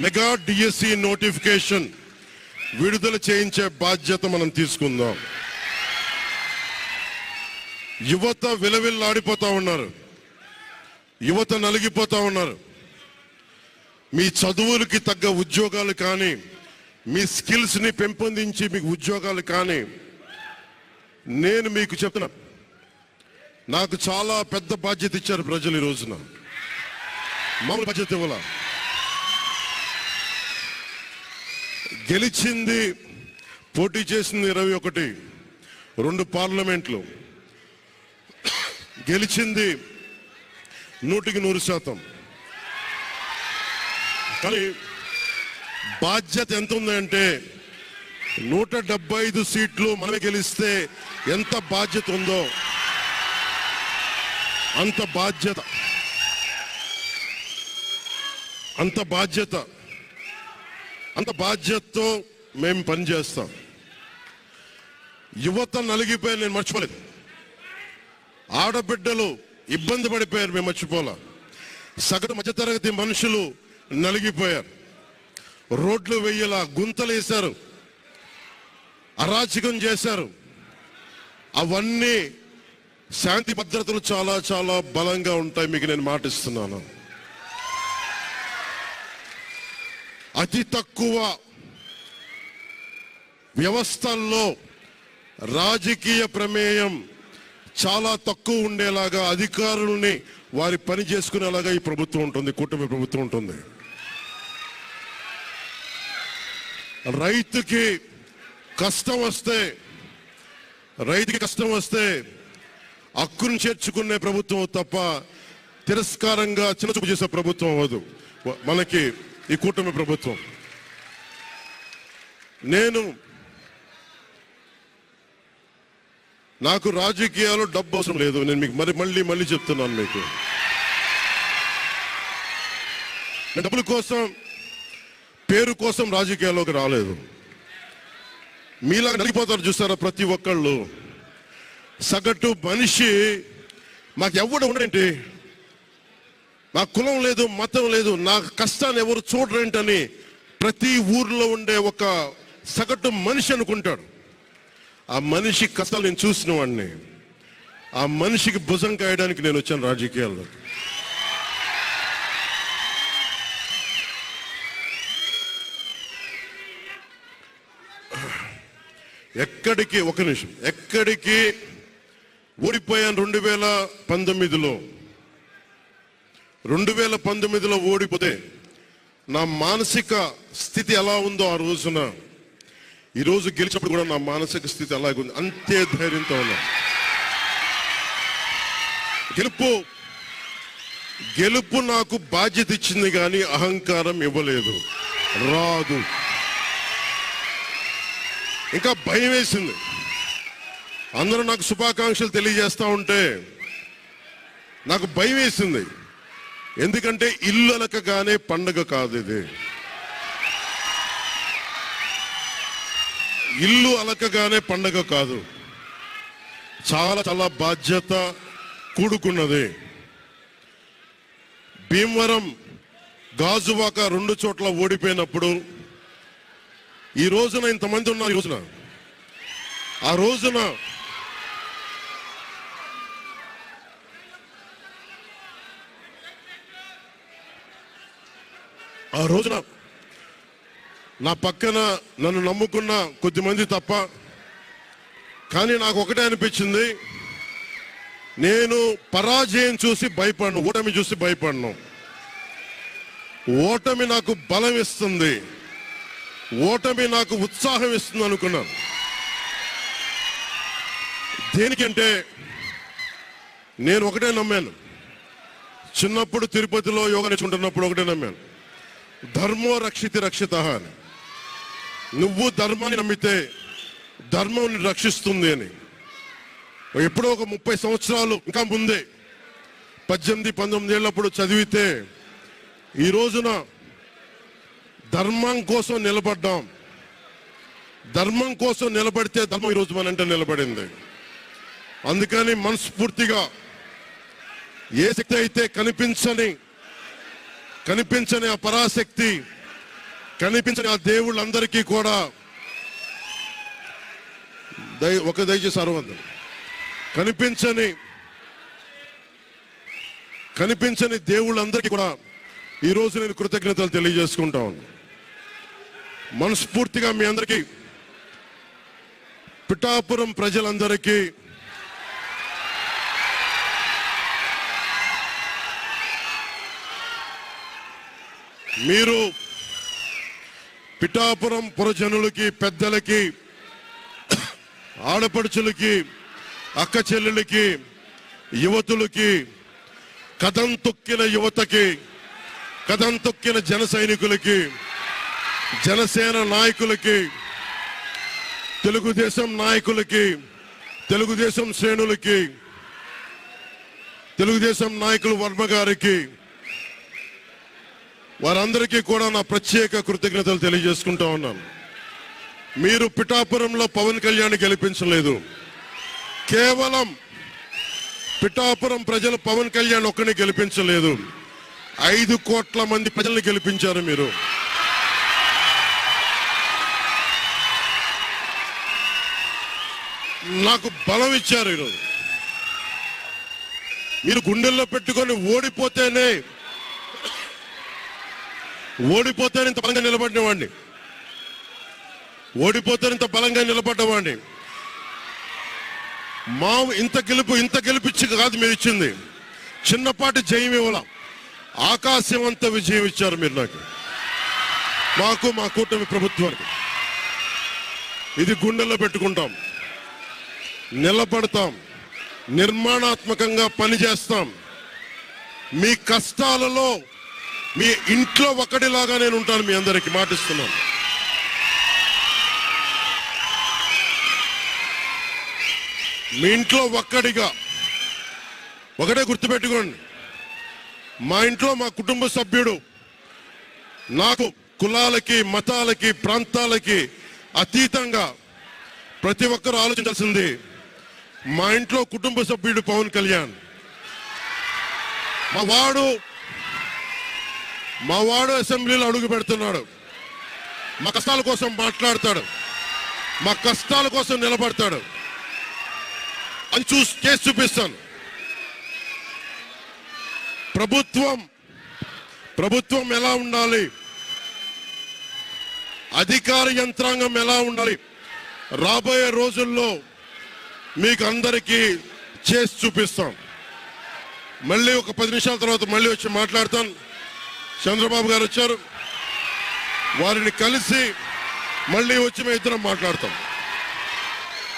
Mega DSC notification విడుదల చేయించే బాధ్యత మనం తీసుకుందాం. యువత విలవిల్లాడిపోతా ఉన్నారు. యువత నలిగిపోతా ఉన్నారు. మీ చదువులకి తగ్గ ఉద్యోగాలు కానీ మీ స్కిల్స్ని పెంపొందించి మీకు ఉద్యోగాలు కానీ నేను మీకు చెప్తున్నా నాకు చాలా పెద్ద బాధ్యత ఇచ్చారు ప్రజలు ఈ రోజున. మామూలు బాధ్యత ఇవ్వాల? గెలిచింది పోటీ చేసింది ఇరవై ఒకటి. రెండు పార్లమెంట్లు. గెలిచింది నూటికి నూరు శాతం. కానీ బాధ్యత ఎంత ఉందంటే నూట డెబ్బై ఐదు సీట్లు మనం గెలిస్తే ఎంత బాధ్యత ఉందో అంత బాధ్యత. అంత బాధ్యత. అంత బాధ్యతతో మేము పనిచేస్తాం యువత నలిగిపోయారు నేను మర్చిపోలేదు. ఆడబిడ్డలు ఇబ్బంది పడిపోయారు మేము మర్చిపోలా. సగటు మధ్యతరగతి మనుషులు నలిగిపోయారు. రోడ్లు వెయ్యలా గుంతలేశారు. అరాచకం చేశారు. అవన్నీ శాంతి భద్రతలు చాలా చాలా బలంగా ఉంటాయి మీకు నేను మాటిస్తున్నాను. అతి తక్కువ వ్యవస్థల్లో రాజకీయ ప్రమేయం చాలా తక్కువ ఉండేలాగా అధికారుల్ని వారి పని చేసుకునేలాగా ఈ ప్రభుత్వం ఉంటుంది కూటమి ప్రభుత్వం ఉంటుంది. రైతుకి కష్టం వస్తే రైతుకి కష్టం వస్తే హక్కును చేర్చుకునే ప్రభుత్వం తప్ప తిరస్కారంగా చిన్నచూపు చేసే ప్రభుత్వం అవ్వదు. మనకి ఈ కూటమి ప్రభుత్వం. నేను నాకు రాజకీయాలు డబ్బు అవసరం లేదు. నేను మీకు మరి మళ్ళీ మళ్ళీ చెప్తున్నాను మీకు. డబ్బుల కోసం పేరు కోసం రాజకీయాల్లోకి రాలేదు. మీలా నలిగిపోతారు చూస్తారా ప్రతి ఒక్కళ్ళు. సగటు మనిషి మాకు ఎవడు ఉండేంటి? నా కులం లేదు మతం లేదు నా కష్టాన్ని ఎవరు చూడరేంటని ప్రతి ఊర్లో ఉండే ఒక సగటు మనిషి అనుకుంటాడు. ఆ మనిషి కష్టాలు నేను చూసిన వాడిని. ఆ మనిషికి భుజం కాయడానికి నేను వచ్చాను రాజకీయాల్లో. ఎక్కడికి ఒక నిమిషం ఎక్కడికి ఓడిపోయాను రెండు వేల పంతొమ్మిదిలో. రెండు వేల పంతొమ్మిదిలో ఓడిపోతే నా మానసిక స్థితి ఎలా ఉందో ఆ రోజున ఈరోజు గెలిచినప్పుడు కూడా నా మానసిక స్థితి అలాగే ఉంది. అంతే ధైర్యంతో ఉన్నా. గెలుపు గెలుపు నాకు బాధ్యత ఇచ్చింది కానీ అహంకారం ఇవ్వలేదు. రాదు. ఇంకా భయం వేసింది. అందరూ నాకు శుభాకాంక్షలు తెలియజేస్తూ ఉంటే నాకు భయం వేసింది. ఎందుకంటే ఇల్లు అలకగానే పండగ కాదు ఇది. ఇల్లు అలకగానే పండగ కాదు. చాలా చాలా బాధ్యత కూడుకున్నది. భీమవరం గాజువాక రెండు చోట్ల ఓడిపోయినప్పుడు ఈ రోజున ఇంతమంది ఉన్నారు ఈ రోజున. ఆ రోజున ఆ రోజున నా పక్కన నన్ను నమ్ముకున్న కొద్దిమంది తప్ప కానీ నాకు ఒకటే అనిపించింది. నేను పరాజయం చూసి భయపడను ఓటమి చూసి భయపడను. ఓటమి నాకు బలం ఇస్తుంది. ఓటమి నాకు ఉత్సాహం ఇస్తుంది అనుకున్నాను. దేనికంటే నేను ఒకటే నమ్మాను. చిన్నప్పుడు తిరుపతిలో యోగా నేర్చుకుంటున్నప్పుడు ఒకటే నమ్మాను. ధర్మో రక్షితి రక్షిత అని. నువ్వు ధర్మాన్ని నమ్మితే ధర్మం రక్షిస్తుంది అని. ఎప్పుడో ఒక ముప్పై సంవత్సరాలు ఇంకా ముందే పద్దెనిమిది పంతొమ్మిది ఏళ్ళప్పుడు చదివితే ఈ రోజున ధర్మం కోసం నిలబడ్డాం. ధర్మం కోసం నిలబడితే ధర్మం ఈరోజు మనంటే నిలబడింది. అందుకని మనస్ఫూర్తిగా ఏ శక్తి అయితే కనిపించని కనిపించని ఆ పరాశక్తి కనిపించని ఆ దేవుళ్ళందరికీ కూడా దయ ఒక దయచేసి అరవందం కనిపించని కనిపించని దేవుళ్ళందరికీ కూడా ఈరోజు నేను కృతజ్ఞతలు తెలియజేసుకుంటా ఉన్నాను. మనస్ఫూర్తిగా మీ అందరికీ పిఠాపురం ప్రజలందరికీ మీరు పిఠాపురం పురజనులకి పెద్దలకి ఆడపడుచులకి అక్క చెల్లెలకి యువతులకి కథం తొక్కిన యువతకి కథం తొక్కిన జన సైనికులకి జనసేన నాయకులకి తెలుగుదేశం నాయకులకి తెలుగుదేశం శ్రేణులకి తెలుగుదేశం నాయకులు వర్మ గారికి వారందరికీ కూడా నా ప్రత్యేక కృతజ్ఞతలు తెలియజేసుకుంటా ఉన్నాను. మీరు పిఠాపురంలో పవన్ కళ్యాణ్ గెలిపించలేదు. కేవలం పిఠాపురం ప్రజలు పవన్ కళ్యాణ్ ఒక్కని గెలిపించలేదు. ఐదు కోట్ల మంది ప్రజల్ని గెలిపించారు మీరు. నాకు బలం ఇచ్చారు ఈరోజు. మీరు గుండెల్లో పెట్టుకొని ఓడిపోతేనే ఓడిపోతేనే ఇంత బలంగా నిలబడినవాడిని. ఓడిపోతే ఇంత బలంగా నిలబడ్డవాడిని. మా ఇంత గెలుపు ఇంత గెలిపించి కాదు మీరు ఇచ్చింది. చిన్నపాటి జయం ఇవ్వాల ఆకాశం అంత విజయం ఇచ్చారు మీరు నాకు. మాకు మా కూటమి ప్రభుత్వానికి. ఇది గుండెల్లో పెట్టుకుంటాం. నిలబడతాం. నిర్మాణాత్మకంగా పనిచేస్తాం. మీ కష్టాలలో మీ ఇంట్లో ఒకటిలాగా నేను ఉంటాను మీ అందరికి మాటిస్తున్నాను. మీ ఇంట్లో ఒక్కడిగా ఒకటే గుర్తుపెట్టుకోండి. మా ఇంట్లో మా కుటుంబ సభ్యుడు నాకు కులాలకి మతాలకి ప్రాంతాలకి అతీతంగా ప్రతి ఒక్కరూ ఆలోచించాల్సింది మా ఇంట్లో కుటుంబ సభ్యుడు పవన్ కళ్యాణ్. మా వాడు మా వాడు అసెంబ్లీలో అడుగు పెడుతున్నాడు. మా కష్టాల కోసం మాట్లాడతాడు. మా కష్టాల కోసం నిలబడతాడు. అది చూ చేసి చూపిస్తాను. ప్రభుత్వం ప్రభుత్వం ఎలా ఉండాలి? అధికార యంత్రాంగం ఎలా ఉండాలి? రాబోయే రోజుల్లో మీకు అందరికీ చేసి చూపిస్తాం మళ్ళీ ఒక పది నిమిషాల తర్వాత మళ్ళీ వచ్చి మాట్లాడతాను. చంద్రబాబు గారు వచ్చారు. వారిని కలిసి మళ్ళీ వచ్చి మేము ఇద్దరం మాట్లాడతాం.